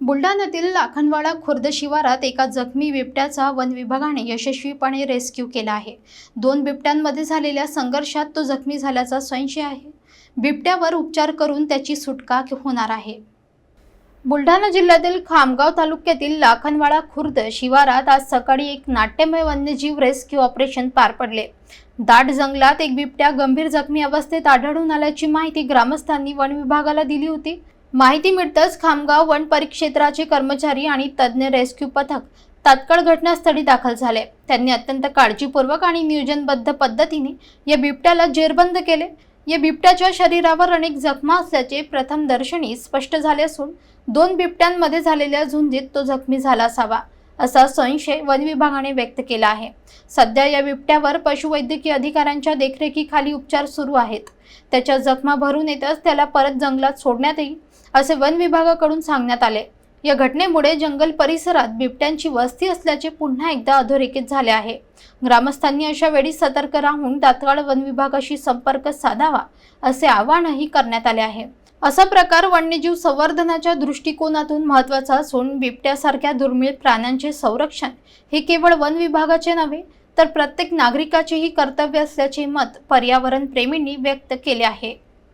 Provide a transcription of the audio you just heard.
बुलढाण्यातील लाखनवाडा खुर्द शिवारात एका जखमी बिबट्याचा वन विभागाने यशस्वीपणे रेस्क्यू केला आहे. दोन बिबट्यांमध्ये झालेल्या संघर्षात तो जखमी झाल्याचा संशय आहे. बिबट्यावर उपचार करून त्याची सुटका होणार आहे. बुलढाणा जिल्ह्यातील खामगाव तालुक्यातील लाखनवाडा खुर्द शिवारात आज सकाळी एक नाट्यमय वन्यजीव रेस्क्यू ऑपरेशन पार पडले. दाट जंगलात एक बिबट्या गंभीर जखमी अवस्थेत आढळून आल्याची माहिती ग्रामस्थांनी वन विभागाला दिली होती. माहिती मिळताच खामगाव वन परिक्षेत्राचे कर्मचारी आणि तज्ज्ञ रेस्क्यू पथक तात्काळ घटनास्थळी दाखल झाले. त्यांनी अत्यंत काळजीपूर्वक आणि नियोजनबद्ध पद्धतीने या बिबट्याला जेरबंद केले. या बिबट्याच्या शरीरावर अनेक जखमा असल्याचे प्रथम दर्शनी स्पष्ट झाले असून दोन बिबट्यांमध्ये झालेल्या झुंजीत तो जखमी झाला असावा. असा संशय वन विभागाने व्यक्त केला आहे. सध्या या बिबट्यावर पशुवैद्यकीय अधिकाऱ्यांच्या देखरेखीखाली उपचार सुरू आहेत. त्याच्या जखमा भरून येतच त्याला परत जंगलात सोडण्यात येईल असे वन विभागाकडून सांगण्यात आले. या घटनेमुळे जंगल परिसरात बिबट्यांची वस्ती असल्याचे पुन्हा एकदा अधोरेखित झाले आहे. ग्रामस्थांनी अशा वेळी सतर्क राहून तात्काळ वन विभागाशी संपर्क साधावा असे आवाहनही करण्यात आले आहे. असा प्रकार वन्यजीव संवर्धनाच्या दृष्टिकोनातून महत्त्वाचा असून बिबट्यासारख्या दुर्मिळ प्राण्यांचे संरक्षण हे केवळ वन विभागाचे नव्हे तर प्रत्येक नागरिकाचेही कर्तव्य असल्याचे मत पर्यावरण प्रेमींनी व्यक्त केले आहे.